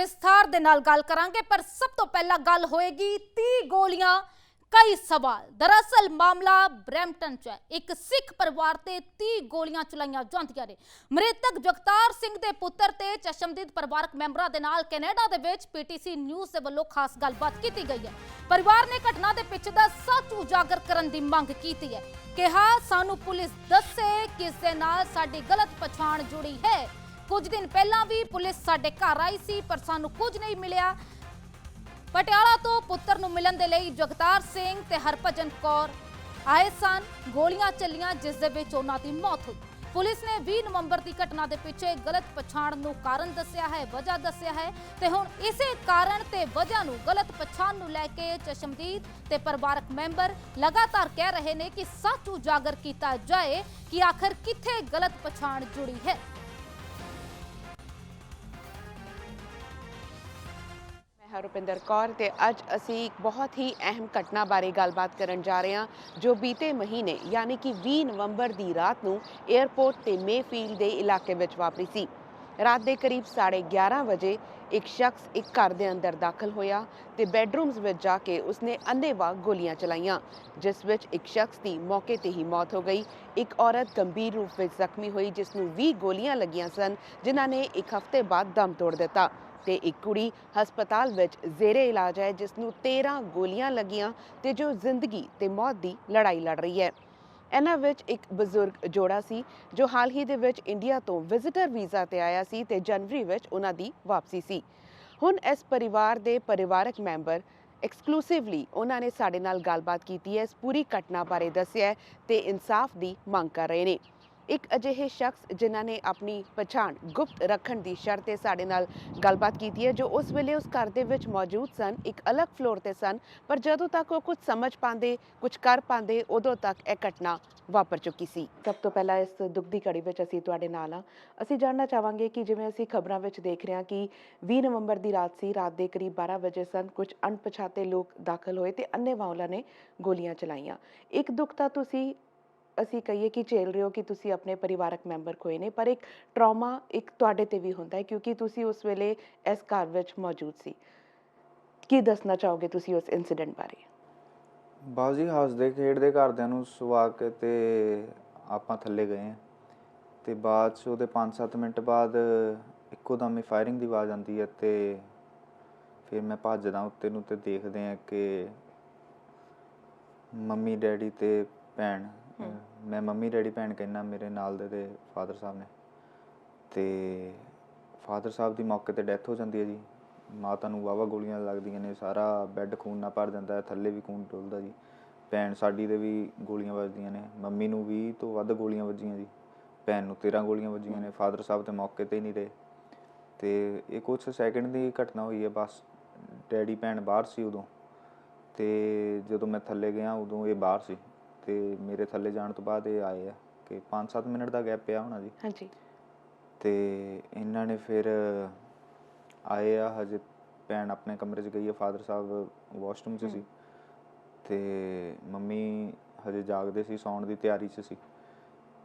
ਵਿਸਥਾਰ ਦੇ ਨਾਲ ਗੱਲ ਕਰਾਂਗੇ, ਪਰ ਸਭ ਤੋਂ ਪਹਿਲਾਂ ਗੱਲ ਹੋਏਗੀ 30 ਗੋਲੀਆਂ, ਕਈ ਸਵਾਲ। ਦਰਅਸਲ ਮਾਮਲਾ ਬ੍ਰੈਂਪਟਨ ਚ ਹੈ। ਇੱਕ ਸਿੱਖ ਪਰਿਵਾਰ ਤੇ 30 ਗੋਲੀਆਂ ਚਲਾਈਆਂ ਜਾਂਦੀਆਂ ਨੇ। ਮ੍ਰਿਤਕ ਜਗਤਾਰ ਸਿੰਘ ਦੇ ਪੁੱਤਰ ਤੇ ਚਸ਼ਮਦੀਦ ਪਰਿਵਾਰਕ ਮੈਂਬਰਾਂ ਦੇ ਨਾਲ ਕੈਨੇਡਾ ਦੇ ਵਿੱਚ ਪੀਟੀਸੀ ਨਿਊਜ਼ ਦੇ ਵੱਲੋਂ ਖਾਸ ਗੱਲਬਾਤ ਕੀਤੀ ਗਈ ਹੈ। ਪਰਿਵਾਰ ਨੇ ਘਟਨਾ ਦੇ ਪਿੱਛੇ ਦਾ ਸੱਚ ਉਜਾਗਰ ਕਰਨ ਦੀ ਮੰਗ ਕੀਤੀ ਹੈ। ਕਿਹਾ, ਸਾਨੂੰ ਪੁਲਿਸ ਦੱਸੇ ਕਿਸ ਦੇ ਨਾਲ ਸਾਡੀ ਗਲਤ ਪਛਾਣ ਜੁੜੀ ਹੈ? ਕੁਝ ਦਿਨ ਪਹਿਲਾਂ ਵੀ ਪੁਲਿਸ ਸਾਡੇ ਘਰ ਆਈ ਸੀ, ਪਰ ਸਾਨੂੰ ਕੁਝ ਨਹੀਂ ਮਿਲਿਆ। ਪਟਿਆਲਾ ਤੋਂ ਪੁੱਤਰ ਨੂੰ ਮਿਲਣ ਦੇ ਲਈ ਜਗਤਾਰ ਸਿੰਘ ਤੇ ਹਰਭਜਨ ਕੌਰ ਆਏ ਸਨ। ਗੋਲੀਆਂ ਚੱਲੀਆਂ, ਜਿਸ ਦੇ ਵਿੱਚ ਉਹਨਾਂ ਦੀ ਮੌਤ ਹੋਈ। ਪੁਲਿਸ ਨੇ 20 ਨਵੰਬਰ ਦੀ ਘਟਨਾ ਦੇ ਪਿੱਛੇ ਗਲਤ ਪਛਾਣ ਨੂੰ ਕਾਰਨ ਦੱਸਿਆ ਹੈ, ਵਜ੍ਹਾ ਦੱਸਿਆ ਹੈ ਤੇ ਹੁਣ ਇਸੇ ਕਾਰਨ ਤੇ ਵਜ੍ਹਾ ਨੂੰ ਗਲਤ ਪਛਾਣ ਨੂੰ ਲੈ ਕੇ ਚਸ਼ਮਦੀਦ ਤੇ ਪਰਿਵਾਰਕ ਮੈਂਬਰ ਲਗਾਤਾਰ ਕਹਿ ਰਹੇ ਨੇ ਕਿ ਸੱਚ ਉਜਾਗਰ ਕੀਤਾ ਜਾਏ ਕਿ ਆਖਰ ਕਿੱਥੇ ਗਲਤ ਪਛਾਣ ਜੁੜੀ ਹੈ। ਹਾਂ ਰੁਪਿੰਦਰ ਕੌਰ ਤੇ ਅੱਜ ਅਸੀਂ ਇੱਕ ਬਹੁਤ ਹੀ ਅਹਿਮ ਘਟਨਾ ਬਾਰੇ ਗੱਲਬਾਤ ਕਰਨ ਜਾ ਰਹੇ ਹਾਂ, ਜੋ ਬੀਤੇ ਮਹੀਨੇ ਯਾਨੀ ਕਿ 20 ਨਵੰਬਰ ਦੀ ਰਾਤ ਨੂੰ 에ਅਰਪੋਰਟ ਤੇ ਮੇਫੀਲਡ ਦੇ ਇਲਾਕੇ ਵਿੱਚ ਵਾਪਰੀ ਸੀ। ਰਾਤ ਦੇ ਕਰੀਬ 11:30 ਵਜੇ ਇੱਕ ਸ਼ਖਸ ਇੱਕ ਘਰ ਦੇ ਅੰਦਰ ਦਾਖਲ ਹੋਇਆ ਤੇ ਬੈੱਡਰੂਮਸ ਵਿੱਚ ਜਾ ਕੇ ਉਸਨੇ ਅੰਨ੍ਹੇਵਾਹ ਗੋਲੀਆਂ ਚਲਾਈਆਂ, ਜਿਸ ਵਿੱਚ ਇੱਕ ਸ਼ਖਸ ਦੀ ਮੌਕੇ ਤੇ ਹੀ ਮੌਤ ਹੋ ਗਈ। ਇੱਕ ਔਰਤ ਗੰਭੀਰ ਰੂਪ ਵਿੱਚ ਜ਼ਖਮੀ ਹੋਈ, ਜਿਸ ਨੂੰ 20 ਗੋਲੀਆਂ ਲੱਗੀਆਂ ਸਨ, ਜਿਨ੍ਹਾਂ ਨੇ ਇੱਕ ਹਫ਼ਤੇ ਬਾਅਦ ਦਮ ਤੋੜ ਦਿੱਤਾ। ਤੇ ਇੱਕ ਕੁੜੀ ਹਸਪਤਾਲ ਵਿੱਚ ਜ਼ੇਰੇ ਇਲਾਜ ਹੈ, ਜਿਸ ਨੂੰ 13 ਗੋਲੀਆਂ ਲੱਗੀਆਂ ਤੇ ਜੋ ਜ਼ਿੰਦਗੀ ਤੇ ਮੌਤ ਦੀ ਲੜਾਈ ਲੜ ਰਹੀ ਹੈ। ਇਹਨਾਂ ਵਿੱਚ ਇੱਕ ਬਜ਼ੁਰਗ ਜੋੜਾ ਸੀ, ਜੋ ਹਾਲ ਹੀ ਦੇ ਵਿੱਚ ਇੰਡੀਆ ਤੋਂ ਵਿਜ਼ਿਟਰ ਵੀਜ਼ਾ ਤੇ ਆਇਆ ਸੀ ਤੇ ਜਨਵਰੀ ਵਿੱਚ ਉਹਨਾਂ ਦੀ ਵਾਪਸੀ ਸੀ। ਹੁਣ ਇਸ ਪਰਿਵਾਰ ਦੇ ਪਰਿਵਾਰਕ ਮੈਂਬਰ ਐਕਸਕਲੂਸਿਵਲੀ ਉਹਨਾਂ ਨੇ ਸਾਡੇ ਨਾਲ ਗੱਲਬਾਤ ਕੀਤੀ ਹੈ, ਇਸ ਪੂਰੀ ਘਟਨਾ ਬਾਰੇ ਦੱਸਿਆ ਤੇ ਇਨਸਾਫ ਦੀ ਮੰਗ ਕਰ ਰਹੇ ਨੇ। ਇੱਕ ਅਜਿਹੇ ਸ਼ਖਸ ਜਿਨ੍ਹਾਂ ਨੇ ਆਪਣੀ ਪਛਾਣ ਗੁਪਤ ਰੱਖਣ ਦੀ ਸ਼ਰਤ ਤੇ ਸਾਡੇ ਨਾਲ ਗੱਲਬਾਤ ਕੀਤੀ ਹੈ, ਜੋ ਉਸ ਵੇਲੇ ਉਸ ਘਰ ਦੇ ਵਿੱਚ ਮੌਜੂਦ ਸਨ, ਇੱਕ ਅਲੱਗ ਫਲੋਰ ਤੇ ਸਨ, ਪਰ ਜਦੋਂ ਤੱਕ ਉਹ ਕੁਝ ਸਮਝ ਪਾਉਂਦੇ, ਕੁਝ ਕਰ ਪਾਉਂਦੇ, ਉਦੋਂ ਤੱਕ ਇਹ ਘਟਨਾ ਵਾਪਰ ਚੁੱਕੀ ਸੀ। ਸਭ ਤੋਂ ਪਹਿਲਾਂ ਇਸ ਦੁੱਖ ਦੀ ਘੜੀ ਵਿੱਚ ਅਸੀਂ ਤੁਹਾਡੇ ਨਾਲ ਆ ਅਸੀਂ ਜਾਣਨਾ ਚਾਹਾਂਗੇ ਕਿ ਜਿਵੇਂ ਅਸੀਂ ਖਬਰਾਂ ਵਿੱਚ ਦੇਖ ਰਹੇ ਹਾਂ ਕਿ 20 ਨਵੰਬਰ ਦੀ ਰਾਤ ਸੀ, ਰਾਤ ਦੇ ਕਰੀਬ 12 ਵਜੇ ਸਨ, ਕੁਝ ਅਣਪਛਾਤੇ ਲੋਕ ਦਾਖਲ ਹੋਏ ਤੇ ਅੰਨ੍ਹੇਵਾਹ ਨੇ ਗੋਲੀਆਂ ਚਲਾਈਆਂ। ਇੱਕ ਦੁੱਖ ਤਾਂ ਤੁਸੀਂ ਅਸੀਂ ਕਹੀਏ ਕਿ ਝੇਲ ਰਹੇ ਹੋ ਕਿ ਤੁਸੀਂ ਆਪਣੇ ਪਰਿਵਾਰਕ ਮੈਂਬਰ ਖੋਏ ਨੇ, ਪਰ ਇੱਕ ਟਰਾਮਾ ਇੱਕ ਤੁਹਾਡੇ ਤੇ ਵੀ ਹੁੰਦਾ ਹੈ, ਕਿਉਂਕਿ ਤੁਸੀਂ ਉਸ ਵੇਲੇ ਇਸ ਘਰ ਵਿੱਚ ਮੌਜੂਦ ਸੀ। ਕੀ ਦੱਸਣਾ ਚਾਹੋਗੇ ਤੁਸੀਂ ਉਸ ਇਨਸੀਡੈਂਟ ਬਾਰੇ? ਬਾਜੀ ਹੱਸਦੇ, ਖੇਡਦੇ ਘਰਦਿਆਂ ਨੂੰ ਸੁਆ ਕੇ ਤੇ ਆਪਾਂ ਥੱਲੇ ਗਏ ਆ ਤੇ ਬਾਅਦ ਚ ਉਹਦੇ 5-7 ਮਿੰਟ ਬਾਅਦ ਇੱਕੋ ਦਮ ਹੀ ਫਾਇਰਿੰਗ ਦੀ ਆਵਾਜ਼ ਆਉਂਦੀ ਹੈ ਤੇ ਫਿਰ ਮੈਂ ਭੱਜਦਾ ਉੱਤੇ ਨੂੰ ਤੇ ਦੇਖਦੇ ਆ ਕਿ ਮੰਮੀ, ਡੈਡੀ ਤੇ ਭੈਣ ਮੈਂ ਮੰਮੀ ਡੈਡੀ ਭੈਣ ਕਹਿੰਦਾ ਮੇਰੇ ਨਾਲ ਦੇ ਤੇ ਫਾਦਰ ਸਾਹਿਬ ਨੇ। ਤੇ ਫਾਦਰ ਸਾਹਿਬ ਦੀ ਮੌਕੇ ਤੇ ਡੈਥ ਹੋ ਜਾਂਦੀ ਹੈ ਜੀ। ਮਾਤਾ ਨੂੰ ਵਾਵਾ ਗੋਲੀਆਂ ਲੱਗਦੀਆਂ ਨੇ, ਸਾਰਾ ਬੈੱਡ ਖੂਨ ਨਾਲ ਭਰ ਜਾਂਦਾ ਹੈ, ਥੱਲੇ ਵੀ ਖੂਨ ਡੁੱਲਦਾ ਜੀ। ਭੈਣ ਸਾਡੀ ਦੇ ਵੀ ਗੋਲੀਆਂ ਵੱਜਦੀਆਂ ਨੇ, ਮੰਮੀ ਨੂੰ 20 ਤੋਂ ਵੱਧ ਗੋਲੀਆਂ ਵੱਜੀਆਂ ਜੀ। ਭੈਣ ਨੂੰ 13 ਗੋਲੀਆਂ ਵੱਜੀਆਂ ਨੇ, ਫਾਦਰ ਸਾਹਿਬ ਤੇ ਮੌਕੇ ਤੇ ਹੀ ਨਹੀਂ ਰਹੇ। ਤੇ ਇਹ ਕੁਝ ਸੈਕਿੰਡ ਦੀ ਘਟਨਾ ਹੋਈ ਹੈ, ਬਸ ਡੈਡੀ ਭੈਣ ਬਾਹਰ ਸੀ ਉਦੋਂ। ਤੇ ਜਦੋਂ ਮੈਂ ਥੱਲੇ ਗਿਆ, ਉਦੋਂ ਇਹ ਬਾਹਰ ਸੀ। ਤੇ ਮੇਰੇ ਥੱਲੇ ਜਾਣ ਤੋਂ ਬਾਅਦ ਇਹ ਆਏ ਆ ਕਿ 5-7 ਮਿੰਟ ਦਾ ਗੈਪ ਪਿਆ ਹੋਣਾ ਜੀ ਹਾਂਜੀ। ਤੇ ਇਹਨਾਂ ਨੇ ਫਿਰ ਆਏ ਆ ਹਜੇ ਭੈਣ ਆਪਣੇ ਕਮਰੇ 'ਚ ਗਈ ਹੈ ਫਾਦਰ ਸਾਹਿਬ ਵਾਸ਼ਰੂਮ 'ਚ ਸੀ। ਤੇ ਮੰਮੀ ਹਜੇ ਜਾਗਦੇ ਸੀ ਸੌਣ ਦੀ ਤਿਆਰੀ 'ਚ ਸੀ।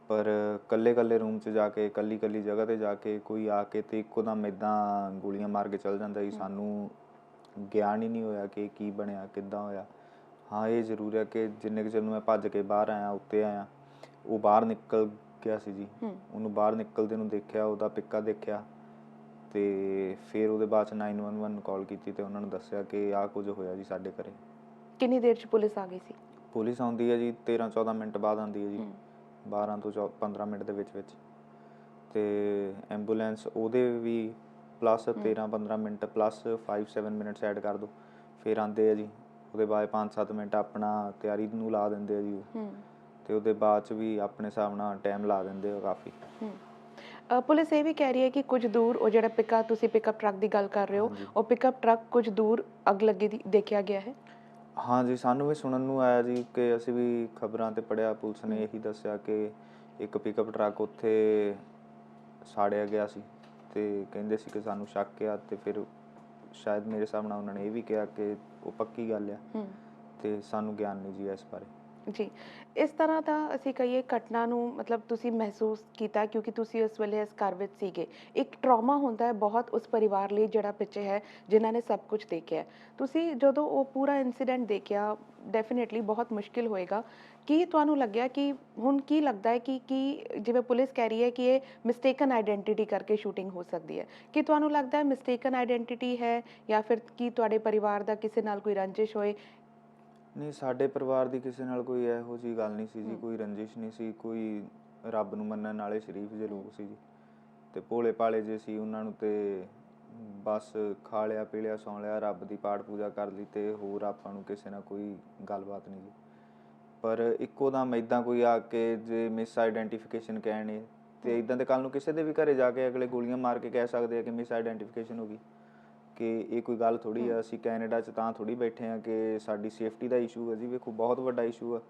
ਪਰ ਕੱਲੇ ਕੱਲੇ ਰੂਮ 'ਚ ਜਾ ਕੇ ਕੱਲੀ ਕੱਲੀ ਜਗ੍ਹਾ ਤੇ ਜਾ ਕੇ ਕੋਈ ਆ ਕੇ ਤੇ ਇੱਕੋ ਦਮ ਇਦਾਂ ਗੋਲੀਆਂ ਮਾਰ ਕੇ ਚੱਲ ਜਾਂਦਾ ਸੀ। ਸਾਨੂੰ ਗਿਆਨ ਹੀ ਨਹੀਂ ਹੋਇਆ ਕਿ ਕੀ ਬਣਿਆ ਕਿੱਦਾਂ ਹੋਇਆ। ਹਾਂ ਇਹ ਜ਼ਰੂਰ ਹੈ ਕਿ ਜਿੰਨੇ ਕੁ ਚਿਰ ਨੂੰ ਮੈਂ ਭੱਜ ਕੇ ਬਾਹਰ ਆਇਆ ਉੱਤੇ ਆਇਆ ਉਹ ਬਾਹਰ ਨਿਕਲ ਗਿਆ ਸੀ ਜੀ। ਉਹਨੂੰ ਬਾਹਰ ਨਿਕਲਦੇ ਨੂੰ ਦੇਖਿਆ ਉਹਦਾ ਪਿੱਕਾ ਦੇਖਿਆ ਤੇ ਫਿਰ ਉਹਦੇ ਬਾਅਦ ਚ 911 ਨੂੰ ਕਾਲ ਕੀਤੀ ਤੇ ਉਹਨਾਂ ਨੂੰ ਦੱਸਿਆ ਕਿ ਆਹ ਕੁਝ ਹੋਇਆ ਜੀ ਸਾਡੇ ਘਰੇ। ਕਿੰਨੀ ਦੇਰ ਚ ਪੁਲਿਸ ਆ ਗਈ ਸੀ? ਪੁਲਿਸ ਆਉਂਦੀ ਹੈ ਜੀ 13 14 ਮਿੰਟ ਬਾਅਦ ਆਉਂਦੀ ਹੈ ਜੀ। ਹੂੰ। 12 ਤੋਂ ਚੌ- 15 ਮਿੰਟ ਦੇ ਵਿੱਚ ਵਿੱਚ। ਤੇ ਐਂਬੂਲੈਂਸ ਉਹਦੇ ਵੀ plus 13 15 minute plus 5 7 minutes add ਕਰ ਦੋ ਫਿਰ ਆਉਂਦੇ ਆ ਜੀ। ਉਹਦੇ ਬਾਅਦ 5 7 ਮਿੰਟ ਆਪਣਾ ਤਿਆਰੀ ਨੂੰ ਲਾ ਦਿੰਦੇ ਆ ਜੀ। ਹੂੰ ਤੇ ਉਹਦੇ ਬਾਅਦ ਚ ਵੀ ਆਪਣੇ ਹਿਸਾਬ ਨਾਲ ਟਾਈਮ ਲਾ ਦਿੰਦੇ ਆ ਕਾਫੀ ਹੂੰ ਪੁਲਿਸ ਇਹ ਵੀ ਕਹਿ ਰਹੀ ਹੈ ਕਿ ਕੁਝ ਦੂਰ ਉਹ ਜਿਹੜਾ ਪਿਕਅਪ ਤੁਸੀਂ ਪਿਕਅਪ ਟਰੱਕ ਦੀ ਗੱਲ ਕਰ ਰਹੇ ਹੋ। ਉਹ ਪਿਕਅਪ ਟਰੱਕ ਕੁਝ ਦੂਰ ਅੱਗ ਲੱਗੀ ਦੀ ਦੇਖਿਆ ਗਿਆ ਹੈ ਹਾਂ ਜੀ ਸਾਨੂੰ ਵੀ ਸੁਣਨ ਨੂੰ ਆਇਆ ਜੀ ਕਿ ਅਸੀਂ ਵੀ ਖਬਰਾਂ ਤੇ ਪੜਿਆ ਪੁਲਿਸ ਨੇ ਇਹੀ ਦੱਸਿਆ ਕਿ ਇੱਕ ਪਿਕਅਪ ਟਰੱਕ ਉੱਥੇ ਸਾੜਿਆ ਗਿਆ ਸੀ ਤੇ ਕਹਿੰਦੇ ਸੀ ਕਿ ਸਾਨੂੰ ਸ਼ੱਕ ਆ ਤੇ ਫਿਰ ਸ਼ਾਇਦ ਮੇਰੇ ਨਾਲ ਉਹਨਾਂ ਨੇ ਇਹ ਵੀ ਕਿਹਾ ਕਿ ਉਹ ਪੱਕੀ ਗੱਲ ਆ। ਹੂੰ। ਤੇ ਸਾਨੂੰ ਗਿਆਨ ਨਹੀਂ ਜੀ ਇਸ ਬਾਰੇ। ਜੀ। ਇਸ ਤਰ੍ਹਾਂ ਦਾ ਅਸੀਂ ਕਹੀਏ ਘਟਨਾ ਨੂੰ ਮਤਲਬ ਤੁਸੀਂ ਮਹਿਸੂਸ ਕੀਤਾ ਕਿਉਂਕਿ ਤੁਸੀਂ ਉਸ ਵੇਲੇ ਇਸ ਘਰ ਵਿੱਚ ਸੀਗੇ। ਇੱਕ ਟਰਾਮਾ ਹੁੰਦਾ ਹੈ ਬਹੁਤ ਉਸ ਪਰਿਵਾਰ ਲਈ ਜਿਹੜਾ ਪਿੱਛੇ ਹੈ, ਜਿਨ੍ਹਾਂ ਨੇ ਸਭ ਕੁਝ ਦੇਖਿਆ ਤੁਸੀਂ ਜਦੋਂ ਉਹ ਪੂਰਾ ਇਨਸੀਡੈਂਟ ਦੇਖਿਆ ਡੈਫੀਨਿਟਲੀ ਬਹੁਤ ਮੁਸ਼ਕਿਲ ਹੋਏਗਾ। ਕੀ ਤੁਹਾਨੂੰ ਲੱਗਿਆ ਕਿ ਹੁਣ ਕੀ ਲੱਗਦਾ ਹੈ ਕਿ, ਕੀ ਜਿਵੇਂ ਪੁਲਿਸ ਕਹਿ ਰਹੀ ਹੈ ਕਿ ਇਹ ਮਿਸਟੇਕਨ ਆਇਡੈਂਟੀਟੀ ਕਰਕੇ ਸ਼ੂਟਿੰਗ ਹੋ ਸਕਦੀ ਹੈ? ਕਿ ਤੁਹਾਨੂੰ ਲੱਗਦਾ ਹੈ ਮਿਸਟੇਕਨ ਆਇਡੈਂਟੀਟੀ ਹੈ ਜਾਂ ਫਿਰ ਕੀ ਤੁਹਾਡੇ ਪਰਿਵਾਰ ਦਾ ਕਿਸੇ ਨਾਲ ਕੋਈ ਰੰਜਿਸ਼ ਹੋਏ? ਨਹੀਂ ਸਾਡੇ ਪਰਿਵਾਰ ਦੀ ਕਿਸੇ ਨਾਲ ਕੋਈ ਇਹੋ ਜੀ ਗੱਲ ਨਹੀਂ ਸੀ ਜੀ। ਕੋਈ ਰੰਜਿਸ਼ ਨਹੀਂ ਸੀ ਕੋਈ ਰੱਬ ਨੂੰ ਮੰਨਣ ਵਾਲੇ ਸ਼ਰੀਫ ਜਿਹੇ ਲੋਕ ਸੀ ਜੀ। ਤੇ ਭੋਲੇ ਭਾਲੇ ਜੇ ਸੀ ਉਹਨਾਂ ਨੂੰ ਤੇ ਬਸ ਖਾ ਲਿਆ ਪੀ ਲਿਆ ਸੌਂ ਲਿਆ ਰੱਬ ਦੀ ਪਾਠ ਪੂਜਾ ਕਰ ਲਈ ਤੇ ਹੋਰ ਆਪਾਂ ਨੂੰ ਕਿਸੇ ਨਾਲ ਕੋਈ ਗੱਲਬਾਤ ਨਹੀਂ ਜੀ। ਪਰ ਇੱਕੋ ਦਮ ਇਦਾਂ ਕੋਈ ਆ ਕੇ ਜੇ ਮਿਸ ਆਈਡੈਂਟੀਫਿਕੇਸ਼ਨ ਕਹਿਣੇ ਤੇ ਇਦਾਂ ਤੇ ਕੱਲ ਨੂੰ ਕਿਸੇ ਦੇ ਵੀ ਘਰੇ ਜਾ ਕੇ ਅਗਲੇ ਗੋਲੀਆਂ ਮਾਰ ਕੇ ਕਹਿ ਸਕਦੇ ਆ ਕਿ ਮਿਸ ਆਈਡੈਂਟੀਫਿਕੇਸ਼ਨ ਹੋ ਗਈ। ਕਿ ਇਹ ਕੋਈ ਗੱਲ ਥੋੜੀ ਆ ਅਸੀਂ ਕੈਨੇਡਾ 'ਚ ਤਾਂ ਥੋੜੀ ਬੈਠੇ ਆ ਕਿ ਸਾਡੀ ਸੇਫਟੀ ਦਾ ਇਸ਼ੂ ਹੈ ਜੀ। ਵੇਖੋ ਬਹੁਤ ਵੱਡਾ ਇਸ਼ੂ ਆ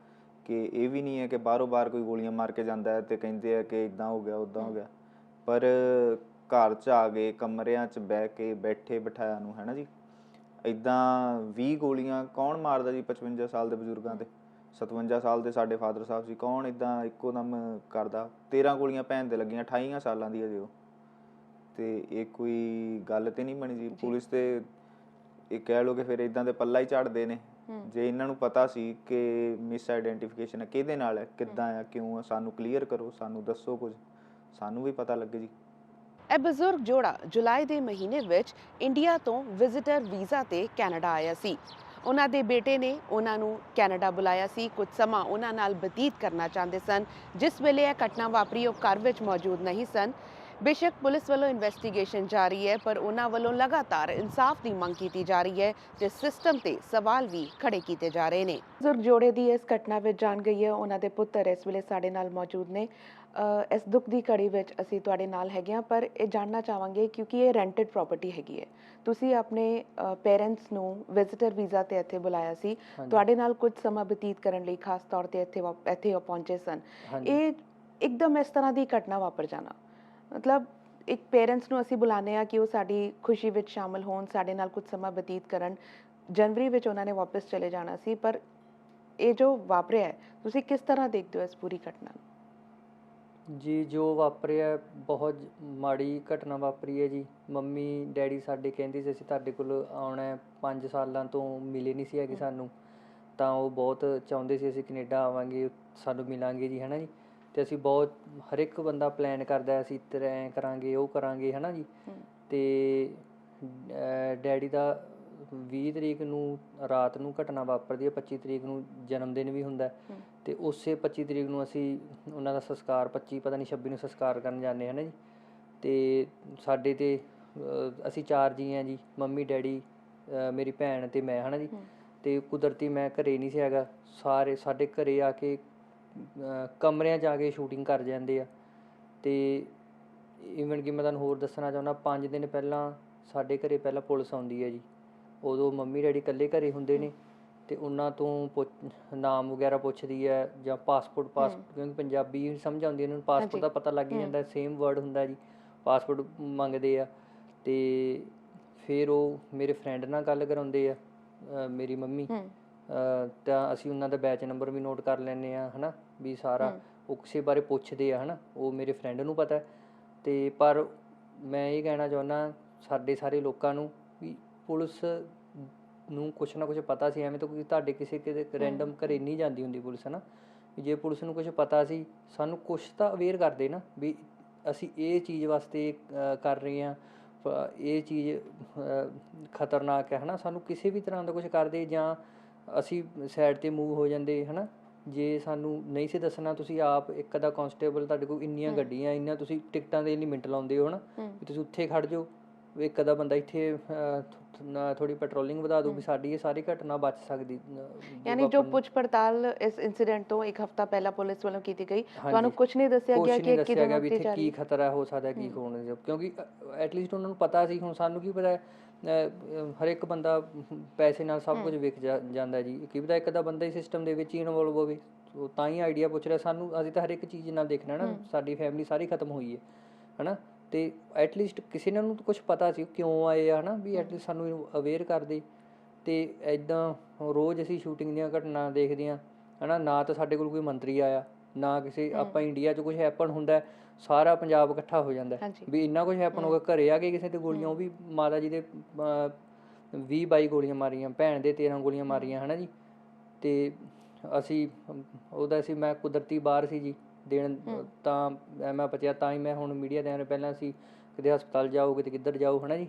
ਕਿ ਇਹ ਵੀ ਨਹੀਂ ਹੈ ਕਿ ਬਾਹਰੋਂ ਬਾਹਰ ਕੋਈ ਗੋਲੀਆਂ ਮਾਰ ਕੇ ਜਾਂਦਾ ਹੈ ਤੇ ਕਹਿੰਦੇ ਆ ਕਿ ਇਦਾਂ ਹੋ ਗਿਆ ਉਦਾਂ ਹੋ ਗਿਆ। ਪਰ ਘਰ 'ਚ ਆ ਗਏ ਕਮਰਿਆਂ 'ਚ ਬਹਿ ਕੇ ਬੈਠੇ ਬਿਠਾਇਆ ਨੂੰ ਹੈ ਨਾ ਜੀ? ਇਦਾਂ 20 ਗੋਲੀਆਂ ਕੌਣ ਮਾਰਦਾ ਜੀ 55 ਸਾਲ ਦੇ ਬਜ਼ੁਰਗਾਂ ਤੇ? 57 ਸਾਲ ਦੇ ਸਾਡੇ ਫਾਦਰ ਸਾਹਿਬ ਸੀ ਕੌਣ ਇਦਾਂ ਇੱਕੋ ਦਮ ਕਰਦਾ? 13 ਗੋਲੀਆਂ ਭੈਣ ਦੇ ਲੱਗੀਆਂ 28 ਸਾਲਾਂ ਦੀ ਅਜੇ ਉਹ। ਤੇ ਇਹ ਕੋਈ ਗੱਲ ਤੇ ਨਹੀਂ ਬਣੀ ਜੀ। ਪੁਲਿਸ ਤੇ ਇਹ ਕਹਿ ਲੋ ਕਿ ਫਿਰ ਇਦਾਂ ਦੇ ਪੱਲਾ ਹੀ ਝਾੜਦੇ ਨੇ। ਜੇ ਇਹਨਾਂ ਨੂੰ ਪਤਾ ਸੀ ਕਿ ਮਿਸ ਆਈਡੈਂਟੀਫਿਕੇਸ਼ਨ ਹੈ ਕਿਹਦੇ ਨਾਲ ਹੈ ਕਿੱਦਾਂ ਆ ਕਿਉਂ ਆ ਸਾਨੂੰ ਕਲੀਅਰ ਕਰੋ ਸਾਨੂੰ ਦੱਸੋ ਕੁਝ। ਸਾਨੂੰ ਵੀ ਪਤਾ ਲੱਗੇ ਜੀ। ਇਹ ਬਜ਼ੁਰਗ ਜੋੜਾ ਜੁਲਾਈ ਦੇ ਮਹੀਨੇ ਵਿੱਚ ਇੰਡੀਆ ਤੋਂ ਵਿਜ਼ਿਟਰ ਵੀਜ਼ਾ ਤੇ ਕੈਨੇਡਾ ਆਇਆ ਸੀ। ਉਹਨਾਂ ਦੇ ਬੇਟੇ ਨੇ ਉਹਨਾਂ ਨੂੰ ਕੈਨੇਡਾ ਬੁਲਾਇਆ ਸੀ। ਕੁਝ ਸਮਾਂ ਉਹਨਾਂ ਨਾਲ ਬਤੀਤ ਕਰਨਾ ਚਾਹੁੰਦੇ ਸਨ। ਜਿਸ ਵੇਲੇ ਇਹ ਘਟਨਾ ਵਾਪਰੀ ਉਹ ਘਰ ਵਿੱਚ ਮੌਜੂਦ ਨਹੀਂ ਸਨ। ਬੇਸ਼ੱਕ ਪੁਲਿਸ ਵੱਲੋਂ ਇਨਵੈਸਟੀਗੇਸ਼ਨ ਜਾਰੀ ਹੈ ਪਰ ਉਹਨਾਂ ਵੱਲੋਂ ਲਗਾਤਾਰ ਇਨਸਾਫ ਦੀ ਮੰਗ ਕੀਤੀ ਜਾ ਰਹੀ ਹੈ ਤੇ ਸਿਸਟਮ ਤੇ ਸਵਾਲ ਵੀ ਖੜੇ ਕੀਤੇ ਜਾ ਰਹੇ ਨੇ। ਬਜ਼ੁਰਗ ਜੋੜੇ ਦੀ ਇਸ ਘਟਨਾ ਵਿੱਚ ਜਾਣ ਗਈ ਹੈ। ਉਹਨਾਂ ਦੇ ਪੁੱਤਰ ਇਸ ਵੇਲੇ ਸਾਡੇ ਨਾਲ ਮੌਜੂਦ ਨੇ। ਇਸ ਦੁੱਖ ਦੀ ਘੜੀ ਵਿੱਚ ਅਸੀਂ ਤੁਹਾਡੇ ਨਾਲ ਹੈਗੇ ਹਾਂ ਪਰ ਇਹ ਜਾਣਨਾ ਚਾਹਾਂਗੇ ਕਿਉਂਕਿ ਇਹ ਰੈਂਟਡ ਪ੍ਰਾਪਰਟੀ ਹੈਗੀ ਹੈ। ਤੁਸੀਂ ਆਪਣੇ ਪੇਰੈਂਟਸ ਨੂੰ ਵਿਜ਼ਿਟਰ ਵੀਜ਼ਾ ਤੇ ਇੱਥੇ ਬੁਲਾਇਆ ਸੀ। ਤੁਹਾਡੇ ਨਾਲ ਕੁਝ ਸਮਾਂ ਬਤੀਤ ਕਰਨ ਲਈ ਖਾਸ ਤੌਰ ਤੇ ਇੱਥੇ ਇੱਥੇ ਪਹੁੰਚੇ ਸਨ। ਇਹ ਇੱਕਦਮ ਇਸ ਤਰ੍ਹਾਂ ਦੀ ਘਟਨਾ ਵਾਪਰ ਜਾਣਾ। ਮਤਲਬ ਇੱਕ ਪੇਰੈਂਟਸ ਨੂੰ ਅਸੀਂ ਬੁਲਾਉਂਦੇ ਆ ਕਿ ਉਹ ਸਾਡੀ ਖੁਸ਼ੀ ਵਿੱਚ ਸ਼ਾਮਲ ਹੋਣ ਸਾਡੇ ਨਾਲ ਕੁਝ ਸਮਾਂ ਬਤੀਤ ਕਰਨ। ਜਨਵਰੀ ਵਿੱਚ ਉਹਨਾਂ ਨੇ ਵਾਪਸ ਚਲੇ ਜਾਣਾ ਸੀ ਪਰ ਇਹ ਜੋ ਵਾਪਰਿਆ ਹੈ ਤੁਸੀਂ ਕਿਸ ਤਰ੍ਹਾਂ ਦੇਖਦੇ ਹੋ ਇਸ ਪੂਰੀ ਘਟਨਾ ਨੂੰ? ਜੀ ਜੋ ਵਾਪਰਿਆ ਬਹੁਤ ਮਾੜੀ ਘਟਨਾ ਵਾਪਰੀ ਹੈ ਜੀ। ਮੰਮੀ ਡੈਡੀ ਸਾਡੇ ਕਹਿੰਦੇ ਸੀ ਅਸੀਂ ਤੁਹਾਡੇ ਕੋਲ ਆਉਣਾ ਹੈ 5 ਸਾਲਾਂ ਤੋਂ ਮਿਲੇ ਨਹੀਂ ਸੀ ਹੈਗੇ ਸਾਨੂੰ। ਤਾਂ ਉਹ ਬਹੁਤ ਚਾਹੁੰਦੇ ਸੀ ਅਸੀਂ ਕੈਨੇਡਾ ਆਵਾਂਗੇ ਸਾਨੂੰ ਮਿਲਾਂਗੇ ਜੀ ਹੈਨਾ ਜੀ? ਤੇ ਅਸੀਂ ਬਹੁਤ ਹਰ ਇੱਕ ਬੰਦਾ ਪਲਾਨ ਕਰਦਾ ਅਸੀਂ ਤਰ੍ਹਾਂ ਐਂ ਕਰਾਂਗੇ ਉਹ ਕਰਾਂਗੇ ਹੈਨਾ ਜੀ। ਤੇ ਡੈਡੀ ਦਾ 20 ਤਰੀਕ ਨੂੰ ਰਾਤ ਨੂੰ ਘਟਨਾ ਵਾਪਰਦੀ ਹੈ 25 ਤਰੀਕ ਨੂੰ ਜਨਮ ਦਿਨ ਵੀ ਹੁੰਦਾ। ਤੇ ਉਸੇ 25 ਤਰੀਕ ਨੂੰ ਅਸੀਂ ਉਹਨਾਂ ਦਾ ਸੰਸਕਾਰ 25 ਪਤਾ ਨਹੀਂ 26 ਨੂੰ ਸੰਸਕਾਰ ਕਰਨ ਜਾਂਦੇ ਹਨ ਜੀ ਤੇ ਸਾਡੇ ਤੇ ਅਸੀਂ ਚਾਰ ਜੀ ਹਾਂ ਜੀ ਮੰਮੀ ਡੈਡੀ ਮੇਰੀ ਭੈਣ ਤੇ ਮੈਂ ਹਨਾ ਜੀ। ਤੇ ਕੁਦਰਤੀ ਮੈਂ ਘਰੇ ਨਹੀਂ ਸੀ ਹੈਗਾ ਸਾਰੇ ਸਾਡੇ ਘਰੇ ਆ ਕੇ ਕਮਰਿਆਂ 'ਚ ਆ ਕੇ ਸ਼ੂਟਿੰਗ ਕਰ ਜਾਂਦੇ ਆ। ਤੇ ਇਵਨ ਕਿ ਮੈਂ ਤੁਹਾਨੂੰ ਹੋਰ ਦੱਸਣਾ ਚਾਹੁੰਦਾ 5 ਦਿਨ ਪਹਿਲਾਂ ਸਾਡੇ ਘਰੇ ਪਹਿਲਾਂ ਪੁਲਿਸ ਆਉਂਦੀ ਹੈ ਜੀ। ਉਦੋਂ ਮੰਮੀ ਡੈਡੀ ਇਕੱਲੇ ਘਰੇ ਹੁੰਦੇ ਨੇ ਤੇ ਉਹਨਾਂ ਤੋਂ ਪੁੱਛ- ਨਾਮ ਵਗੈਰਾ ਪੁੱਛਦੀ ਹੈ ਜਾਂ ਪਾਸਪੋਰਟ ਪਾਸਪੋਰਟ ਕਿਉਂਕਿ ਪੰਜਾਬੀ ਸਮਝ ਆਉਂਦੀ ਹੈ ਇਹਨਾਂ ਨੂੰ ਪਾਸਪੋਰਟ। ਦਾ ਪਤਾ ਲੱਗ ਹੀ। ਜਾਂਦਾ ਸੇਮ ਵਰਡ ਹੁੰਦਾ ਜੀ ਪਾਸਪੋਰਟ ਮੰਗਦੇ ਆ। ਤੇ ਫਿਰ ਉਹ ਮੇਰੇ ਫਰੈਂਡ ਨਾਲ ਗੱਲ ਕਰਾਉਂਦੇ ਆ ਮੇਰੀ ਮੰਮੀ। ਤਾਂ ਅਸੀਂ ਉਹਨਾਂ ਦਾ ਬੈਚ ਨੰਬਰ ਵੀ ਨੋਟ ਕਰ ਲੈਂਦੇ ਆ ਹਨਾ ਵੀ ਸਾਰਾ। ਉਹ ਕਿਸੇ ਬਾਰੇ ਪੁੱਛਦੇ ਆ ਹਨਾ ਉਹ ਮੇਰੇ ਫਰੈਂਡ ਨੂੰ ਪਤਾ। ਤੇ ਪਰ ਮੈਂ ਇਹ ਕਹਿਣਾ ਚਾਹੁੰਦਾ ਸਾਡੇ ਸਾਰੇ ਲੋਕਾਂ ਨੂੰ ਵੀ ਪੁਲਿਸ ਨੂੰ ਕੁਛ ਨਾ ਕੁਛ ਪਤਾ ਸੀ ਐਵੇਂ ਤਾਂ ਕੋਈ ਤੁਹਾਡੇ ਕਿਸੇ ਕਿਤੇ ਰੈਂਡਮ ਘਰੇ ਨਹੀਂ ਜਾਂਦੀ ਹੁੰਦੀ ਪੁਲਿਸ ਹਨਾ ਜੇ ਪੁਲਿਸ ਨੂੰ ਕੁਝ ਪਤਾ ਸੀ ਸਾਨੂੰ ਕੁਛ ਤਾਂ ਅਵੇਅਰ ਕਰਦੇ ਨਾ ਵੀ ਅਸੀਂ ਇਹ ਚੀਜ਼ ਵਾਸਤੇ ਕਰ ਰਹੇ ਪ- ਇਹ ਚੀਜ਼ ਖਤਰਨਾਕ ਹੈ ਹਨਾ ਸਾਨੂੰ ਕਿਸੇ ਵੀ ਤਰ੍ਹਾਂ ਦਾ ਕੁਝ ਕਰਦੇ ਜਾਂ ਅਸੀਂ ਸਾਈਡ ਤੇ ਮੂਵ ਹੋ ਜਾਂਦੇ ਹਨਾ ਜੇ ਸਾਨੂੰ ਨਹੀਂ ਸੀ ਦੱਸਣਾ ਤੁਸੀਂ ਆਪ ਇੱਕ ਦਾ ਕਾਂਸਟੇਬਲ ਤੁਹਾਡੇ ਕੋਲ ਇੰਨੀਆਂ। ਗੱਡੀਆਂ ਇੰਨੀਆਂ ਤੁਸੀਂ ਟਿਕਟਾਂ ਦੇ ਇੰਨੀ ਮਿੰਟ ਲਾਉਂਦੇ ਹੋ ਹਨਾ। ਵੀ ਤੁਸੀਂ ਉੱਥੇ ਖੜ ਜਾਓ ਵੀ ਇੱਕ ਅੱਧਾ ਬੰਦਾ ਇੱਥੇ ਥੋੜੀ ਪੈਟਰੋਲਿੰਗ ਵਧਾ ਦਿਓ ਵੀ। ਸਾਡੀ ਇਹ ਸਾਰੀ ਘਟਨਾ ਬਚ ਸਕਦੀ ਯਾਨੀ ਜੋ ਪੁੱਛ ਪੜਤਾਲ ਇਸ ਇਨਸੀਡੈਂਟ ਤੋਂ ਇੱਕ ਹਫਤਾ ਪਹਿਲਾਂ ਪੁਲਿਸ ਵੱਲੋਂ ਕੀਤੀ ਗਈ। ਤੁਹਾਨੂੰ ਕੁਝ ਨਹੀਂ ਦੱਸਿਆ ਗਿਆ ਕਿ ਦੱਸਿਆ ਕਿਦੋਂ ਗਿਆ ਵੀ ਉੱਤੇ ਇੱਥੇ ਜਾ ਕੀ ਖਤਰਾ ਹੋ ਸਕਦਾ ਕੀ। ਹੋਣ ਦੀ ਕਿਉਂਕਿ ਐਟਲੀਸਟ ਉਹਨਾਂ ਨੂੰ ਪਤਾ ਸੀ ਹੁਣ ਸਾਨੂੰ ਕੀ ਪਤਾ ਹਰ ਇੱਕ ਬੰਦਾ ਪੈਸੇ ਨਾਲ ਸਭ। ਕੁਝ ਵਿਕ ਜਾਂਦਾ ਜੀ ਕੀ ਪਤਾ ਇੱਕ ਦਾ ਬੰਦਾ ਹੀ ਸਿਸਟਮ ਦੇ ਵਿੱਚ ਹੀ ਇਨਵੋਲਵ ਹੋਵੇ ਤਾਂ ਹੀ ਆਈਡੀਆ ਪੁੱਛ ਰਿਹਾ ਸਾਨੂੰ ਅਸੀਂ ਤਾਂ ਹਰ ਇੱਕ ਚੀਜ਼ ਨਾਲ ਦੇਖਣਾ ਨਾ। ਸਾਡੀ ਫੈਮਿਲੀ ਸਾਰੀ ਖਤਮ ਹੋਈ ਹੈ ਹਨਾ ਤੇ ਐਟਲੀਸਟ ਕਿਸੇ ਨੇ ਨੂੰ ਕੁਝ ਪਤਾ ਸੀ ਕਿਉਂ ਆਏ ਆ ਹਨਾ? ਵੀ ਐਟਲੀਸਟ ਸਾਨੂੰ ਅਵੇਅਰ ਕਰਦੇ ਤੇ ਐਦਾਂ ਰੋਜ਼ ਅਸੀਂ ਸ਼ੂਟਿੰਗ ਦੀਆਂ ਘਟਨਾ ਦੇਖਦੇ ਹਾਂ ਹਨਾ? ਨਾ ਤਾਂ ਸਾਡੇ ਕੋਲ ਕੋਈ ਮੰਤਰੀ ਆਇਆ ਨਾ ਕਿਸੇ ਆਪਾਂ ਇੰਡੀਆ 'ਚ ਕੁਝ ਹੈਪਨ ਹੁੰਦਾ ਸਾਰਾ ਪੰਜਾਬ ਇਕੱਠਾ ਹੋ ਜਾਂਦਾ। ਵੀ ਇੰਨਾ ਕੁਝ ਹੈਪਨ ਹੋ ਗਿਆ ਘਰੇ ਆ ਕੇ ਕਿਸੇ ਤੇ ਗੋਲੀਆਂ ਉਹ ਵੀ ਮਾਤਾ ਜੀ ਦੇ 20 22 ਗੋਲੀਆਂ ਮਾਰੀਆਂ ਭੈਣ ਦੇ 13 ਗੋਲੀਆਂ ਮਾਰੀਆਂ ਹਨਾ ਜੀ? ਤੇ ਅਸੀਂ ਉਹਦਾ ਸੀ ਮੈਂ ਕੁਦਰਤੀ ਬਾਹਰ ਸੀ ਜੀ। ਦੇਣ ਤਾਂ ਐ ਮੈਂ ਬਚਿਆ ਤਾਂ ਹੀ ਮੈਂ ਹੁਣ ਮੀਡੀਆ ਦੇ ਆਉਣ ਪਹਿਲਾਂ ਸੀ। ਕਿਤੇ ਹਸਪਤਾਲ ਜਾਓ ਕਿਤੇ ਕਿੱਧਰ ਜਾਓ ਹਨਾ ਜੀ?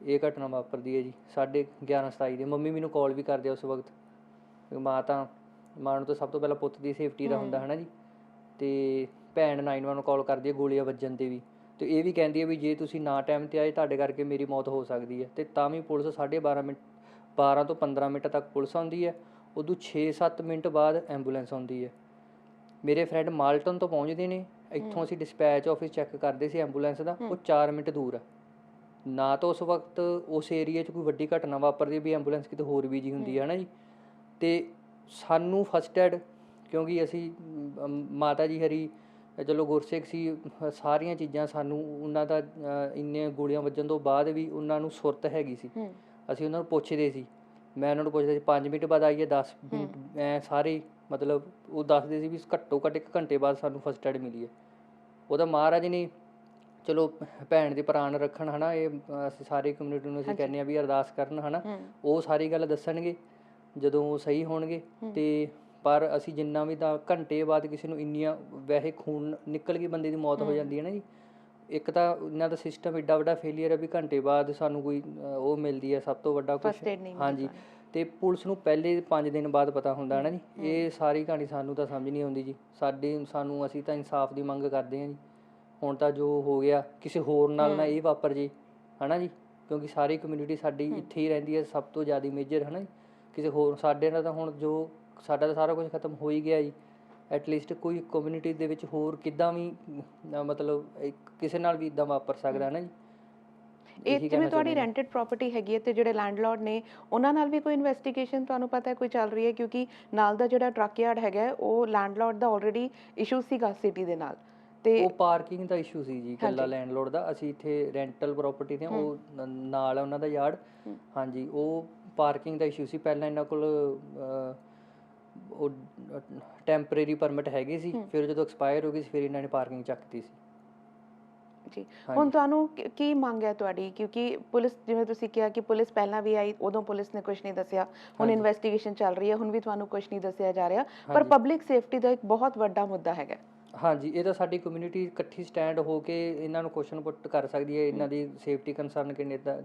ਇਹ ਘਟਨਾ ਵਾਪਰਦੀ ਹੈ ਜੀ ਸਾਢੇ 11 27 ਦੇ। ਮੰਮੀ ਮੈਨੂੰ ਕਾਲ ਵੀ ਕਰਦੇ ਆ ਉਸ ਵਕਤ। ਮਾਂ ਤਾਂ ਮਾਂ ਨੂੰ ਤਾਂ ਸਭ ਤੋਂ ਪਹਿਲਾਂ ਪੁੱਤ ਦੀ ਸੇਫਟੀ ਦਾ ਹੁੰਦਾ ਹਨਾ ਜੀ? ਤੇ ਭੈਣ 91 ਕਾਲ ਕਰਦੀ ਹੈ ਗੋਲੀਆਂ ਵੱਜਣ ਤੇ ਵੀ। ਤੇ ਇਹ ਵੀ ਕਹਿੰਦੀ ਹੈ ਵੀ ਜੇ ਤੁਸੀਂ ਨਾ ਟਾਈਮ ਤੇ ਆਏ ਤੁਹਾਡੇ ਕਰਕੇ ਮੇਰੀ ਮੌਤ ਹੋ ਸਕਦੀ ਹੈ। ਤੇ ਤਾਂ ਵੀ ਪੁਲਿਸ 12:30 ਮਿੰਟ 12 ਤੋਂ 15 ਮਿੰਟ ਤੱਕ ਪੁਲਿਸ ਆਉਂਦੀ ਹੈ। ਉਦੋਂ 6-7 ਮਿੰਟ ਬਾਅਦ ਐਂਬੂਲੈਂਸ ਆਉਂਦੀ ਹੈ। ਮੇਰੇ ਫਰੈਂਡ ਮਾਲਟਨ ਤੋਂ ਪਹੁੰਚਦੇ ਨੇ ਇੱਥੋਂ ਅਸੀਂ ਡਿਸਪੈਚ ਆਫਿਸ ਚੈੱਕ ਕਰਦੇ ਸੀ ਐਂਬੂਲੈਂਸ ਦਾ ਉਹ 4 ਮਿੰਟ ਦੂਰ ਆ। ਨਾ ਤਾਂ ਉਸ ਵਕਤ ਉਸ ਏਰੀਆ 'ਚ ਕੋਈ ਵੱਡੀ ਘਟਨਾ ਵਾਪਰਦੀ ਵੀ ਐਂਬੂਲੈਂਸ ਕਿਤੇ ਹੋਰ ਵੀ ਜੀ ਹੁੰਦੀ ਹੈ। ਨਾ ਜੀ? ਤੇ ਸਾਨੂੰ ਫਸਟ ਐਡ ਕਿਉਂਕਿ ਅਸੀਂ ਮਾਤਾ ਜੀ ਹਰੀ ਚਲੋ ਗੁਰਸਿੱਖ ਸੀ ਸਾਰੀਆਂ ਚੀਜ਼ਾਂ ਸਾਨੂੰ ਉਹਨਾਂ ਦਾ ਇੰਨੇ ਗੋਲੀਆਂ ਵੱਜਣ ਤੋਂ ਬਾਅਦ ਵੀ ਉਹਨਾਂ ਨੂੰ ਸੁਰਤ ਹੈਗੀ ਸੀ। ਅਸੀਂ ਉਹਨਾਂ ਨੂੰ ਪੁੱਛਦੇ ਸੀ। ਮੈਂ ਉਹਨਾਂ ਨੂੰ ਪੁੱਛਦਾ ਸੀ 5 ਮਿੰਟ ਬਾਅਦ ਆਈਏ 10 ਮਿੰਟ ਐ ਸਾਰੇ ਮਤਲਬ ਉਹ ਦੱਸਦੇ ਸੀ ਵੀ ਘੱਟੋ ਘੱਟ 1 ਘੰਟੇ ਬਾਅਦ ਸਾਨੂੰ ਫਸਟ ਐਡ ਮਿਲੀ ਹੈ। ਉਹਦਾ ਮਹਾਰਾਜ ਨੇ ਚਲੋ ਭੈਣ ਦੇ ਪ੍ਰਾਣ ਰੱਖਣ ਹਨਾ ਇਹ ਅਸੀਂ ਸਾਰੇ ਕਮਿਊਨਿਟੀ ਨੂੰ ਅਸੀਂ ਕਹਿੰਦੇ ਆ ਵੀ ਅਰਦਾਸ ਕਰਨ ਹਨਾ। ਉਹ ਸਾਰੀ ਗੱਲ ਦੱਸਣਗੇ ਜਦੋਂ ਉਹ ਸਹੀ ਹੋਣਗੇ ਤੇ ਪਰ ਅਸੀਂ ਜਿੰਨਾ ਵੀ ਤਾਂ ਘੰਟੇ ਬਾਅਦ ਕਿਸੇ ਨੂੰ ਇੰਨੀਆਂ ਵੈਸੇ ਖੂਨ ਨਿਕਲ ਕੇ ਬੰਦੇ ਦੀ ਮੌਤ ਹੋ ਜਾਂਦੀ ਹੈ ਨਾ ਜੀ ਇੱਕ ਤਾਂ ਇਹਨਾਂ ਦਾ ਸਿਸਟਮ ਏਡਾ ਵੱਡਾ ਫੇਲਿਅਰ ਹੈ ਵੀ ਘੰਟੇ ਬਾਅਦ ਸਾਨੂੰ ਕੋਈ ਉਹ ਮਿਲਦੀ ਹੈ ਸਭ ਤੋਂ ਵੱਡਾ ਕੁਝ ਹਾਂਜੀ। ਤੇ ਪੁਲਿਸ ਨੂੰ ਪਹਿਲੇ 5 ਦਿਨ ਬਾਅਦ ਪਤਾ ਹੁੰਦਾ ਹੈ ਨਾ ਜੀ। ਇਹ ਸਾਰੀ ਕਹਾਣੀ ਸਾਨੂੰ ਤਾਂ ਸਮਝ ਨਹੀਂ ਆਉਂਦੀ ਜੀ। ਸਾਡੇ ਸਾਨੂੰ ਅਸੀਂ ਤਾਂ ਇਨਸਾਫ ਦੀ ਮੰਗ ਕਰਦੇ ਹਾਂ ਜੀ। ਹੁਣ ਤਾਂ ਜੋ ਹੋ ਗਿਆ ਕਿਸੇ ਹੋਰ ਨਾਲ ਨਾ ਇਹ ਵਾਪਰ ਜੇ ਹਨਾ ਜੀ। ਕਿਉਂਕਿ ਸਾਰੀ ਕਮਿਊਨਿਟੀ ਸਾਡੀ ਇੱਥੇ ਹੀ ਰਹਿੰਦੀ ਹੈ ਸਭ ਤੋਂ ਜ਼ਿਆਦਾ ਮੇਜਰ ਹਨਾ ਜੀ। ਕਿਸੇ ਹੋਰ ਸਾਡੇ ਨਾਲ ਤਾਂ ਹੁਣ ਜੋ ਸਾਡਾ ਤਾਂ ਸਾਰਾ ਕੁਝ ਖਤਮ ਹੋ ਹੀ ਗਿਆ ਜੀ। ਐਟ ਲੀਸਟ ਕੋਈ ਕਮਿਊਨਿਟੀ ਦੇ ਵਿੱਚ ਹੋਰ ਕਿੱਦਾਂ ਵੀ ਮਤਲਬ ਕਿਸੇ ਨਾਲ ਵੀ ਇਦਾਂ ਵਾਪਰ ਸਕਦਾ ਹੈ ਨਾ ਜੀ। ਜਿਵੇਂ ਕਹਿਣਾ ਤੁਹਾਡੀ। ਰੈਂਟਡ ਪ੍ਰਾਪਰਟੀ ਹੈਗੀ ਹੈ ਤੇ ਜਿਹੜੇ ਲੈਂਡਲੌਰਡ ਨੇ ਉਹਨਾਂ ਨਾਲ ਵੀ ਕੋਈ ਇਨਵੈਸਟੀਗੇਸ਼ਨ ਤੁਹਾਨੂੰ ਪਤਾ ਹੈ ਕੋਈ ਚੱਲ ਰਹੀ ਹੈ ਕਿਉਂਕਿ ਨਾਲ ਦਾ ਜਿਹੜਾ ਟਰੱਕ ਯਾਰਡ ਹੈਗਾ ਉਹ ਲੈਂਡਲੌਰਡ ਦਾ ਆਲਰੇਡੀ ਇਸ਼ੂ ਸੀਗਾ ਸਿਟੀ ਦੇ ਨਾਲ। ਤੇ ਉਹ ਪਾਰਕਿੰਗ ਦਾ ਇਸ਼ੂ ਸੀ ਜੀ ਕੱਲਾ। ਲੈਂਡਲੋਰਡ ਦਾ। ਅਸੀਂ ਇੱਥੇ ਰੈਂਟਲ ਪ੍ਰਾਪਰਟੀ ਤੇ ਉਹ ਨਾਲ ਹੈ ਉਹਨਾਂ ਦਾ ਯਾਰਡ ਹਾਂਜੀ ਉਹ ਪਾਰਕਿੰਗ ਦਾ ਇਸ਼ੂ ਸੀ। ਪਹਿਲਾਂ ਇਹਨਾਂ ਕੋਲ ਉਹ ਟੈਂਪਰੇਰੀ ਪਰਮਿਟ ਹੈਗੀ ਸੀ। ਫਿਰ ਜਦੋਂ ਐਕਸਪਾਇਰ ਹੋ ਗਈ ਸੀ ਫਿਰ ਇਹਨਾਂ ਨੇ ਪਾਰਕਿੰਗ ਚੱਕਤੀ ਸੀ। ਜੀ। ਹੁਣ ਤੁਹਾਨੂੰ ਕੀ- ਮੰਗ ਹੈ ਤੁਹਾਡੀ? ਕਿਉਂਕਿ ਪੁਲਿਸ ਜਿਵੇਂ ਤੁਸੀਂ ਕਿਹਾ ਕਿ ਪੁਲਿਸ ਪਹਿਲਾਂ ਵੀ ਆਈ ਉਦੋਂ ਪੁਲਿਸ ਨੇ ਕੁਝ ਨਹੀਂ ਦੱਸਿਆ। ਹੁਣ। ਇਨਵੈਸਟੀਗੇਸ਼ਨ ਚੱਲ ਰਹੀ ਹੈ ਹੁਣ ਵੀ ਤੁਹਾਨੂੰ ਕੁਝ ਨਹੀਂ ਦੱਸਿਆ ਜਾ ਰਿਹਾ। ਪਰ। ਪਬਲਿਕ ਸੇਫਟੀ ਦਾ ਇੱਕ ਬਹੁਤ ਵੱਡਾ ਮੁੱਦਾ ਹੈਗਾ। ਹਾਂਜੀ ਇਹ ਤਾਂ ਸਾਡੀ ਕਮਿਊਨਿਟੀ ਇਕੱਠੀ ਸਟੈਂਡ ਹੋ ਕੇ ਇਹਨਾਂ ਨੂੰ ਕੁਐਸਚਨ ਪੁੱਟ ਕਰ ਸਕਦੀ ਹੈ ਇਹਨਾਂ ਦੀ ਸੇਫਟੀ ਕੰਸਰਨ ਕਿੰਨੇ ਦਾ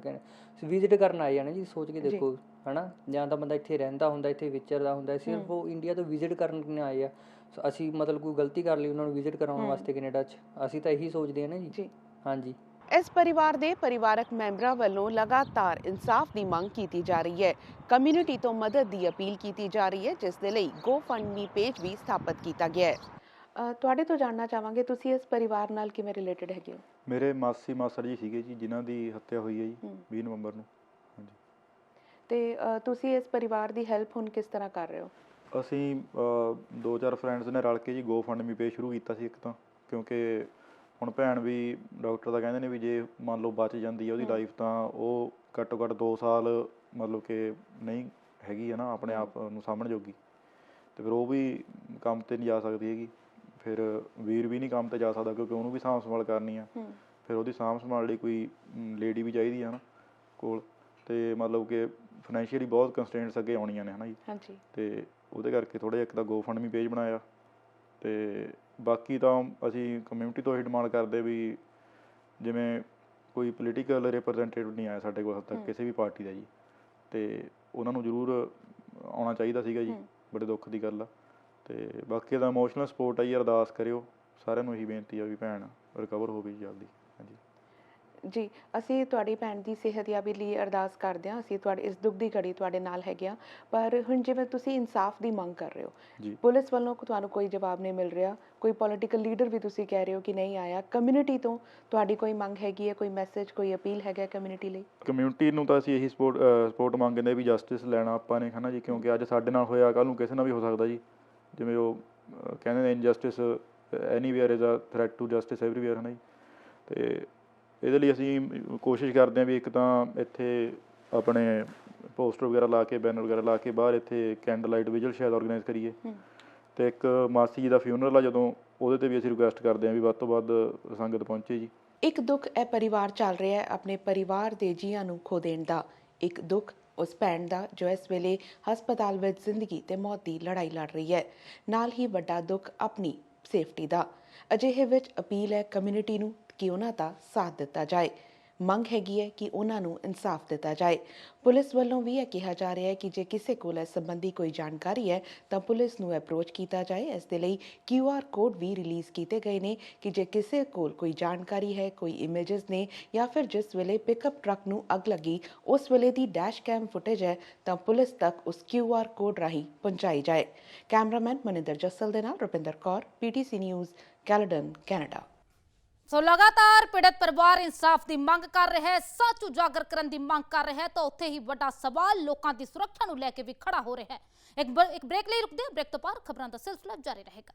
ਵਿਜ਼ਿਟ ਕਰਨ ਆਏ ਨਾ ਜੀ ਸੋਚ ਕੇ ਦੇਖੋ ਹਨਾ? ਜਾਂ ਤਾਂ ਬੰਦਾ ਇੱਥੇ ਰਹਿੰਦਾ ਹੁੰਦਾ ਇੱਥੇ ਵਿਚਰਦਾ ਹੁੰਦਾ ਸਿਰਫ ਉਹ ਇੰਡੀਆ ਤੋਂ ਵਿਜ਼ਿਟ ਕਰਨ ਆਏ ਆ। ਸੋ ਅਸੀਂ ਮਤਲਬ ਕੋਈ ਗਲਤੀ ਕਰ ਲਈ ਉਹਨਾਂ ਨੂੰ ਵਿਜ਼ਿਟ ਕਰਾਉਣ ਵਾਸਤੇ ਕੈਨੇਡਾ 'ਚ। ਅਸੀਂ ਤਾਂ ਇਹੀ ਸੋਚਦੇ ਹਾਂ ਨਾ ਜੀ। ਜੀ। ਹਾਂਜੀ। ਇਸ ਪਰਿਵਾਰ ਦੇ ਪਰਿਵਾਰਕ ਮੈਂਬਰਾਂ ਵੱਲੋਂ ਲਗਾਤਾਰ ਇਨਸਾਫ ਦੀ ਮੰਗ ਕੀਤੀ ਜਾ ਰਹੀ ਹੈ। ਕਮਿਊਨਿਟੀ ਤੋਂ ਮਦਦ ਦੀ ਅਪੀਲ ਕੀਤੀ ਜਾ ਰਹੀ ਹੈ ਜਿਸ ਦੇ ਲਈ GoFundMe ਪੇਜ ਵੀ ਸਥਾਪਿਤ ਕੀਤਾ ਗਿਆ ਹੈ। ਤੁਹਾਡੇ ਤੋਂ ਜਾਣਨਾ ਚਾਹਾਂਗੇ ਤੁਸੀਂ ਇਸ ਪਰਿਵਾਰ ਨਾਲ ਕਿਵੇਂ ਰਿਲੇਟਡ ਹੈਗੇ ਹੋ? ਮੇਰੇ ਮਾਸੀ ਮਾਸੜ ਜੀ ਸੀਗੇ ਜੀ ਜਿਨ੍ਹਾਂ ਦੀ ਹੱਤਿਆ ਹੋਈ ਹੈ ਜੀ ਹੂੰ। 20 ਨਵੰਬਰ ਨੂੰ। ਹਾਂਜੀ। ਤੇ ਤੁਸੀਂ ਇਸ ਪਰਿਵਾਰ ਦੀ ਹੈਲਪ ਹੁਣ ਕਿਸ ਤਰ੍ਹਾਂ ਕਰ ਰਹੇ ਹੋ? ਅਸੀਂ ਦੋ ਚਾਰ ਫਰੈਂਡਸ ਨੇ ਰਲ ਕੇ ਜੀ GoFundMe ਪੇਜ ਸ਼ੁਰੂ ਕੀਤਾ ਸੀ ਇੱਕ ਤਾਂ ਕਿਉਂਕਿ ਹੁਣ ਭੈਣ ਵੀ ਡਾਕਟਰ ਦਾ ਕਹਿੰਦੇ ਨੇ ਵੀ ਜੇ ਮੰਨ ਲਓ ਬਚ ਜਾਂਦੀ ਹੈ ਉਹਦੀ ਲਾਈਫ ਤਾਂ ਉਹ ਘੱਟੋ ਘੱਟ 2 ਸਾਲ ਮਤਲਬ ਕਿ ਨਹੀਂ ਹੈਗੀ ਹੈ ਨਾ ਆਪਣੇ ਆਪ ਨੂੰ ਸਾਂਭਣ ਜੋਗੀ। ਤੇ ਫਿਰ ਉਹ ਵੀ ਕੰਮ ਤੇ ਨਹੀਂ ਜਾ ਸਕਦੀ ਹੈਗੀ। ਫਿਰ ਵੀਰ ਵੀ ਨਹੀਂ ਕੰਮ ਤੇ ਜਾ ਸਕਦਾ ਕਿਉਂਕਿ ਉਹਨੂੰ ਵੀ ਸਾਂਭ ਸੰਭਾਲ ਕਰਨੀ ਆ। ਹੂੰ। ਫਿਰ ਉਹਦੀ ਸਾਂਭ ਸੰਭਾਲ ਲਈ ਕੋਈ ਲੇਡੀ ਵੀ ਚਾਹੀਦੀ ਆ ਨਾ ਕੋਲ। ਤੇ ਮਤਲਬ ਕਿ ਫਾਈਨੈਂਸ਼ੀਅਲੀ ਬਹੁਤ ਕੰਸਟ੍ਰੇਂਟਸ ਅੱਗੇ ਆਉਣੀਆਂ ਨੇ ਹਨਾ ਜੀ। ਹਾਂਜੀ। ਤੇ ਉਹਦੇ ਕਰਕੇ ਥੋੜਾ ਜਿਹਾ ਇੱਕ ਤਾਂ GoFundMe ਪੇਜ ਬਣਾਇਆ ਤੇ ਬਾਕੀ ਤਾਂ ਅਸੀਂ ਕਮਿਊਨਿਟੀ ਤੋਂ ਇਹ ਡਿਮਾਂਡ ਕਰਦੇ ਵੀ ਜਿਵੇਂ ਕੋਈ ਪੋਲੀਟੀਕਲ ਰਿਪਰੈਜ਼ੈਂਟੇਟਿਵ ਨਹੀਂ ਆਇਆ ਸਾਡੇ ਕੋਲ ਹੱਦ ਤੱਕ ਕਿਸੇ ਵੀ ਪਾਰਟੀ ਦਾ ਜੀ। ਤੇ ਉਹਨਾਂ ਨੂੰ ਜ਼ਰੂਰ ਆਉਣਾ ਚਾਹੀਦਾ ਸੀਗਾ ਜੀ ਬੜੇ ਦੁੱਖ ਦੀ ਗੱਲ ਆ। ਤੇ ਬਾਕੀ ਦਾ ਇਮੋਸ਼ਨਲ ਸਪੋਰਟ ਆ ਜੀ ਅਰਦਾਸ ਕਰਿਓ। ਸਾਰਿਆਂ ਨੂੰ ਇਹੀ ਬੇਨਤੀ ਆ ਵੀ ਭੈਣ ਰਿਕਵਰ ਹੋਵੇ ਜਲਦੀ। ਹਾਂਜੀ। ਜੀ ਅਸੀਂ ਤੁਹਾਡੀ ਭੈਣ ਦੀ ਸਿਹਤਯਾਬੀ ਲਈ ਅਰਦਾਸ ਕਰਦੇ ਹਾਂ। ਅਸੀਂ ਤੁਹਾਡੇ ਇਸ ਦੁੱਖ ਦੀ ਘੜੀ ਤੁਹਾਡੇ ਨਾਲ ਹੈਗੇ ਹਾਂ। ਪਰ ਹੁਣ ਜਿਵੇਂ ਤੁਸੀਂ ਇਨਸਾਫ ਦੀ ਮੰਗ ਕਰ ਰਹੇ ਹੋ ਪੁਲਿਸ ਵੱਲੋਂ ਤੁਹਾਨੂੰ ਕੋਈ ਜਵਾਬ ਨਹੀਂ ਮਿਲ ਰਿਹਾ। ਕੋਈ ਪੋਲੀਟੀਕਲ ਲੀਡਰ ਵੀ ਤੁਸੀਂ ਕਹਿ ਰਹੇ ਹੋ ਕਿ ਨਹੀਂ ਆਇਆ। ਕਮਿਊਨਿਟੀ ਤੋਂ ਤੁਹਾਡੀ ਕੋਈ ਮੰਗ ਹੈਗੀ ਹੈ? ਕੋਈ ਮੈਸੇਜ ਕੋਈ ਅਪੀਲ ਹੈਗਾ ਕਮਿਊਨਿਟੀ ਲਈ? ਕਮਿਊਨਿਟੀ ਨੂੰ ਤਾਂ ਅਸੀਂ ਇਹੀ ਸਪੋਰਟ ਸਪੋਰਟ ਮੰਗਦੇ ਵੀ ਜਸਟਿਸ ਲੈਣਾ ਆਪਾਂ ਨੇ ਹਨਾ ਜੀ? ਕਿਉਂਕਿ ਅੱਜ ਸਾਡੇ ਨਾਲ ਹੋਇਆ ਕੱਲ ਨੂੰ ਕਿਸੇ ਨਾਲ ਵੀ ਹੋ ਸਕਦਾ ਜੀ। ਜਿਵੇਂ ਉਹ ਕਹਿੰਦੇ ਨੇ injustice anywhere is a threat to justice everywhere ਹਨਾ ਜੀ? ਤੇ ਇਹਦੇ ਲਈ ਅਸੀਂ ਕੋਸ਼ਿਸ਼ ਕਰਦੇ ਹਾਂ ਵੀ ਇੱਕ ਤਾਂ ਇੱਥੇ ਆਪਣੇ ਪੋਸਟਰ ਵਗੈਰਾ ਲਾ ਕੇ ਬੈਨਰ ਵਗੈਰਾ ਲਾ ਕੇ ਬਾਹਰ ਇੱਥੇ ਕੈਂਡਲ ਲਾਈਟ ਵਿਜਲ ਸ਼ਾਇਦ ਆਰਗੇਨਾਈਜ਼ ਕਰੀਏ। ਤੇ ਇੱਕ ਮਾਸੀ ਜੀ ਦਾ ਫਿਊਨਰਲ ਆ ਜਦੋਂ ਉਹਦੇ ਤੇ ਵੀ ਅਸੀਂ ਰਿਕੁਐਸਟ ਕਰਦੇ ਹਾਂ ਵੀ ਵੱਧ ਤੋਂ ਵੱਧ ਸੰਗਤ ਪਹੁੰਚੇ ਜੀ। ਇੱਕ ਦੁੱਖ ਇਹ ਪਰਿਵਾਰ ਚੱਲ ਰਿਹਾ ਹੈ ਆਪਣੇ ਪਰਿਵਾਰ ਦੇ ਜੀਆਂ ਨੂੰ ਖੋ ਦੇਣ ਦਾ। ਇੱਕ ਦੁੱਖ ਉਸ ਭੈਣ ਦਾ ਜੋ ਇਸ ਵੇਲੇ ਹਸਪਤਾਲ ਵਿੱਚ ਜ਼ਿੰਦਗੀ ਤੇ ਮੌਤ ਦੀ ਲੜਾਈ ਲੜ ਰਹੀ ਹੈ। ਨਾਲ ਹੀ ਵੱਡਾ ਦੁੱਖ ਆਪਣੀ ਸੇਫਟੀ ਦਾ। ਅਜਿਹੇ ਵਿੱਚ ਅਪੀਲ ਹੈ ਕਮਿਊਨਿਟੀ ਨੂੰ ਕਿ ਉਹਨਾਂ ਦਾ ਸਾਥ ਦਿੱਤਾ ਜਾਏ। ਮੰਗ ਹੈਗੀ ਹੈ ਕਿ ਉਹਨਾਂ ਨੂੰ ਇਨਸਾਫ ਦਿੱਤਾ ਜਾਏ। ਪੁਲਿਸ ਵੱਲੋਂ ਵੀ ਇਹ ਕਿਹਾ ਜਾ ਰਿਹਾ ਹੈ ਕਿ ਜੇ ਕਿਸੇ ਕੋਲ ਇਸ ਸੰਬੰਧੀ ਕੋਈ ਜਾਣਕਾਰੀ ਹੈ, ਤਾਂ ਪੁਲਿਸ ਨੂੰ ਅਪਰੋਚ ਕੀਤਾ ਜਾਏ। ਇਸ ਦੇ ਲਈ ਕਿਊ ਆਰ ਕੋਡ ਵੀ ਰਿਲੀਜ਼ ਕੀਤੇ ਗਏ ਨੇ ਕਿ ਜੇ ਕਿਸੇ ਕੋਲ ਕੋਈ ਜਾਣਕਾਰੀ ਹੈ, ਕੋਈ ਇਮੇजेस ਨੇ ਜਾਂ ਫਿਰ ਜਿਸ ਵੇਲੇ ਪਿਕਅਪ ਟਰੱਕ ਨੂੰ ਅੱਗ ਲੱਗੀ, ਉਸ ਵੇਲੇ ਦੀ ਡੈਸ਼ ਕੈਮ ਫੁਟੇਜ ਹੈ, ਤਾਂ ਪੁਲਿਸ ਤੱਕ ਉਸ ਕਿਊ ਆਰ ਕੋਡ ਰਾਹੀਂ ਪਹੁੰਚਾਈ ਜਾਏ। ਕੈਮਰਾਮੈਨ ਮਨਿੰਦਰ ਜੱਸਲ ਦੇ ਨਾਲ Rupinder Kaur PTC news Caledon Canada so ਲਗਾਤਾਰ ਪੀੜਤ ਪਰਿਵਾਰ ਇਨਸਾਫ ਦੀ ਮੰਗ ਕਰ ਰਿਹਾ ਹੈ, ਸੱਚ ਉਜਾਗਰ ਕਰਨ ਦੀ ਮੰਗ ਕਰ ਰਿਹਾ ਹੈ, ਤਾਂ ਉੱਥੇ ਹੀ ਵੱਡਾ ਸਵਾਲ ਲੋਕਾਂ ਦੀ ਸੁਰੱਖਿਆ ਨੂੰ ਲੈ ਕੇ ਵੀ ਖੜਾ ਹੋ ਰਿਹਾ ਹੈ। ਇੱਕ ਬ੍ਰੇਕ ਲਈ ਰੁਕਦੇ ਹਾਂ ਬ੍ਰੇਕ ਤੋਂ ਬਾਅਦ ਖਬਰਾਂ ਦਾ ਸਿਲਸਿਲਾ ਜਾਰੀ ਰਹੇਗਾ।